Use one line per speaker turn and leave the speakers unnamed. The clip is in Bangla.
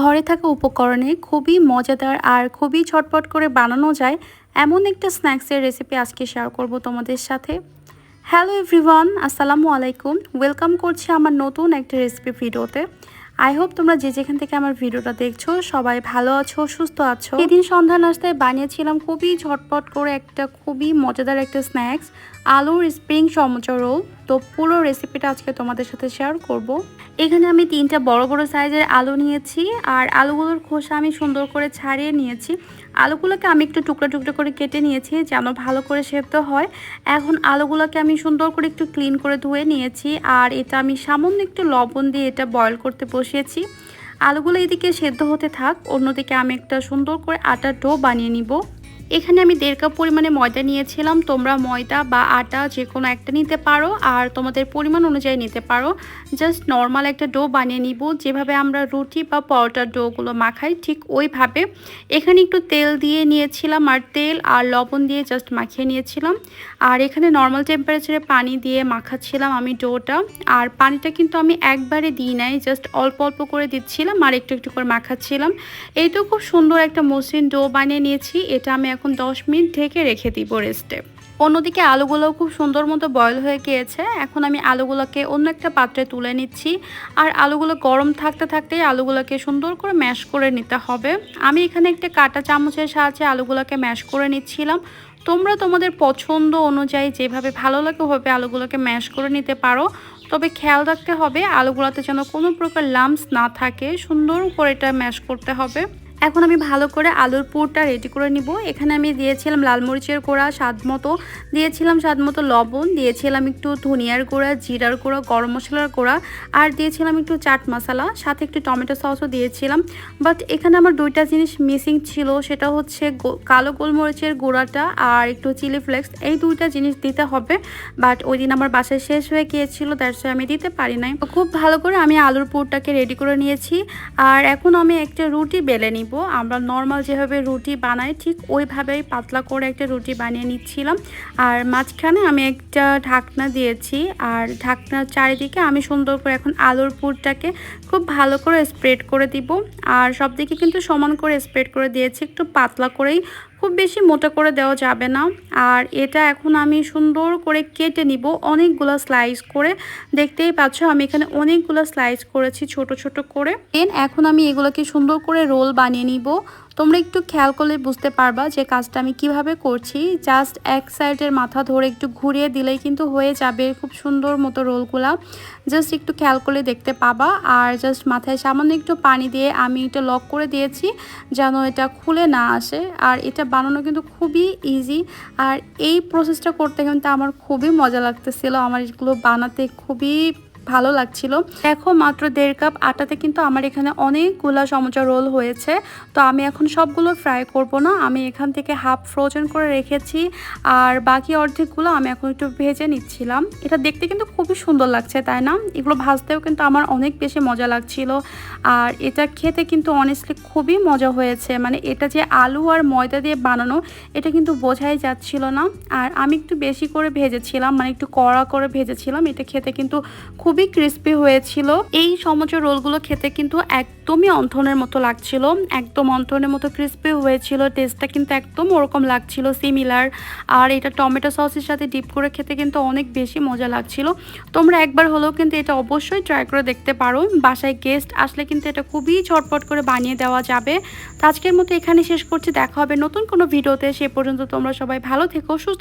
ঘরে থাকা উপকরণে খুবই মজাদার আর খুবই ছটপট করে বানানো যায় এমন একটা স্ন্যাক্সের রেসিপি আজকে শেয়ার করব তোমাদের সাথে। হ্যালো এভরিওয়ান আসসালামু আলাইকুম। ওয়েলকাম করছি আমার নতুন একটা রেসিপি ভিডিওতে। আই হোপ তোমরা যে যেখান থেকে আমার ভিডিওটা দেখছ, সবাই ভালো আছো, সুস্থ আছো। এদিন সন্ধ্যা নাস্তায় বানিয়েছিলাম খুবই ঝটপট করে একটা খুবই মজাদার একটা স্ন্যাক্স আলুর স্প্রিং সমোচা রোল তো পুরো রেসিপিটা আজকে তোমাদের সাথে শেয়ার করব। এখানে আমি তিনটা বড় বড় সাইজের আলু নিয়েছি আর আলুগুলোর খোসা আমি সুন্দর করে ছাড়িয়ে নিয়েছি। আলুগুলোকে আমি একটু টুকরো টুকরো করে কেটে নিয়েছি যেন ভালো করে সেদ্ধ হয়। এখন আলুগুলোকে আমি সুন্দর করে একটু ক্লিন করে ধুয়ে নিয়েছি আর এটা আমি সামান্য একটু লবণ দিয়ে এটা বয়ল করতে বসিয়েছি। আলুগুলো এদিকে সেদ্ধ হতে থাক, অন্যদিকে আমি একটা সুন্দর করে আটার ডো বানিয়ে নিব। এখানে আমি দেড় কাপ পরিমাণে ময়দা নিয়েছিলাম। তোমরা ময়দা বা আটা যে কোনো একটা নিতে পারো আর তোমাদের পরিমাণ অনুযায়ী নিতে পারো। জাস্ট নর্মাল একটা ডো বানিয়ে নিব। যেভাবে আমরা রুটি বা পরোটার ডোগুলো মাখাই ঠিক ওইভাবে। এখানে একটু তেল দিয়ে নিয়েছিলাম আর তেল আর লবণ দিয়ে জাস্ট মাখিয়ে নিয়েছিলাম। আর এখানে নর্মাল টেম্পারেচারে পানি দিয়ে মাখাচ্ছিলাম আমি ডোটা। আর পানিটা কিন্তু আমি একবারে দিই নাই, জাস্ট অল্প অল্প করে দিচ্ছিলাম আর একটু একটু করে মাখাচ্ছিলাম। এই তো খুব সুন্দর একটা মসৃণ ডো বানিয়ে নিয়েছি। এটা আমি এখন 10 মিনিট ঢেকে রেখে দিব রেস্টে। অন্যদিকে আলুগুলোও খুব সুন্দর মতো বয়ল হয়ে গিয়েছে। এখন আমি আলুগুলোকে অন্য একটা পাত্রে তুলে নিচ্ছি। আর আলুগুলো গরম থাকতে থাকতেই আলুগুলোকে সুন্দর করে ম্যাশ করে নিতে হবে। আমি এখানে একটা কাটা চামচের সাহায্যে আলুগুলোকে ম্যাশ করে নিচ্ছিলাম। তোমরা তোমাদের পছন্দ অনুযায়ী যেভাবে ভালো লাগে ওভাবে আলুগুলোকে ম্যাশ করে নিতে পারো। তবে খেয়াল রাখতে হবে, আলুগুলোতে যেন কোনো প্রকার লামস না থাকে। সুন্দর করে এটা ম্যাশ করতে হবে। এখন আমি ভালো করে আলুর পুরটা রেডি করে নিব। এখানে আমি দিয়েছিলাম লাল মরিচের গুঁড়া, স্বাদ মতো। দিয়েছিলাম স্বাদ মতো লবণ, দিয়েছিলাম একটু ধনিয়ার গুঁড়া, জিরার গুঁড়া, গরম মশলার গুঁড়া, আর দিয়েছিলাম একটু চাট মশলা, সাথে একটু টমেটো সসও দিয়েছিলাম। বাট এখানে আমার দুইটা জিনিস মিসিং ছিল, সেটা হচ্ছে কালো গোলমরিচের গুঁড়াটা আর একটু চিলি ফ্লেক্স। এই দুইটা জিনিস দিতে হবে, বাট ওই দিন আমার বাসায় শেষ হয়ে গিয়েছিল দ্যাটস আমি দিতে পারি নাই। খুব ভালো করে আমি আলুর পুরটাকে রেডি করে নিয়েছি, আর এখন আমি একটা রুটি বেলে নিব। নিব আমরা নর্মাল যেভাবে রুটি বানাই, ঠিক ওইভাবেই পাতলা করে একটা রুটি বানিয়ে নিচ্ছিলাম। আর মাঝখানে আমি একটা ঢাকনা দিয়েছি, আর ঢাকনার চারিদিকে আমি সুন্দর করে এখন আলুর পুরটাকে খুব ভালো করে স্প্রেড করে দিব। আর সব দিকে কিন্তু সমান করে স্প্রেড করে দিয়েছি, একটু পাতলা করেই খুব বেশি মোটা করে দেওয়া যাবে না। আর এটা এখন আমি সুন্দর করে কেটে নিব। অনেকগুলো স্লাইস করে। দেখতেই পাচ্ছ, আমি এখানে অনেকগুলো স্লাইস করেছি ছোট ছোট করে। দেন এখন আমি এগুলোকে সুন্দর করে রোল বানিয়ে নিব। তোমরা একটু খেয়াল করলে বুঝতে পারবা যে কাজটা আমি কীভাবে করছি। জাস্ট এক সাইডের মাথা ধরে একটু ঘুরিয়ে দিলেই কিন্তু হয়ে যাবে খুব সুন্দর মতো রোলগুলা। জাস্ট একটু খেয়াল করলে দেখতে পাবা। আর জাস্ট মাথায় সামান্য একটু পানি দিয়ে আমি এটা লক করে দিয়েছি যেন এটা খুলে না আসে। আর এটা বানানো কিন্তু খুবই ইজি আর এই প্রসেসটা করতে কিন্তু আমার খুবই মজা লাগতেছিল। আমার এগুলো বানাতে খুবই ভালো লাগছিল। দেখো, মাত্র দেড় কাপ আটাতে কিন্তু আমার এখানে অনেকগুলো সমচা রোল হয়েছে। তো আমি এখন সবগুলো ফ্রাই করব না। আমি এখান থেকে হাফ ফ্রোজেন করে রেখেছি। আর বাকি অর্ধেকগুলো আমি এখন একটু ভেজে নিচ্ছিলাম। এটা দেখতে কিন্তু খুবই সুন্দর লাগছে, তাই না? এগুলো ভাজতেও কিন্তু আমার অনেক বেশি মজা লাগছিল। আর এটা খেতে কিন্তু অনেস্টলি খুবই মজা হয়েছে। মানে এটা যে আলু আর ময়দা দিয়ে বানানো, এটা কিন্তু বোঝাই যাচ্ছিল না। আর আমি একটু বেশি করে ভেজেছিলাম মানে একটু কড়া করে ভেজেছিলাম। এটা খেতে কিন্তু খুবই খুবই ক্রিস্পি হয়েছিল। এই সমুদ্র রোলগুলো খেতে কিন্তু একদমই অন্থনের মতো লাগছিল। একদম অন্থনের মতো ক্রিস্পি হয়েছিল। টেস্টটা কিন্তু একদম ওরকম লাগছিল সিমিলার আর এটা টমেটো সসের সাথে ডিপ করে খেতে কিন্তু অনেক বেশি মজা লাগছিল। তোমরা একবার হলেও কিন্তু এটা অবশ্যই ট্রাই করে দেখতে পারো। বাসায় গেস্ট আসলে কিন্তু এটা খুবই ঝটপট করে বানিয়ে দেওয়া যাবে। তো আজকের মতো এখানে শেষ করছি। দেখা হবে নতুন কোনো ভিডিওতে। সে পর্যন্ত তোমরা সবাই ভালো থেকো, সুস্থ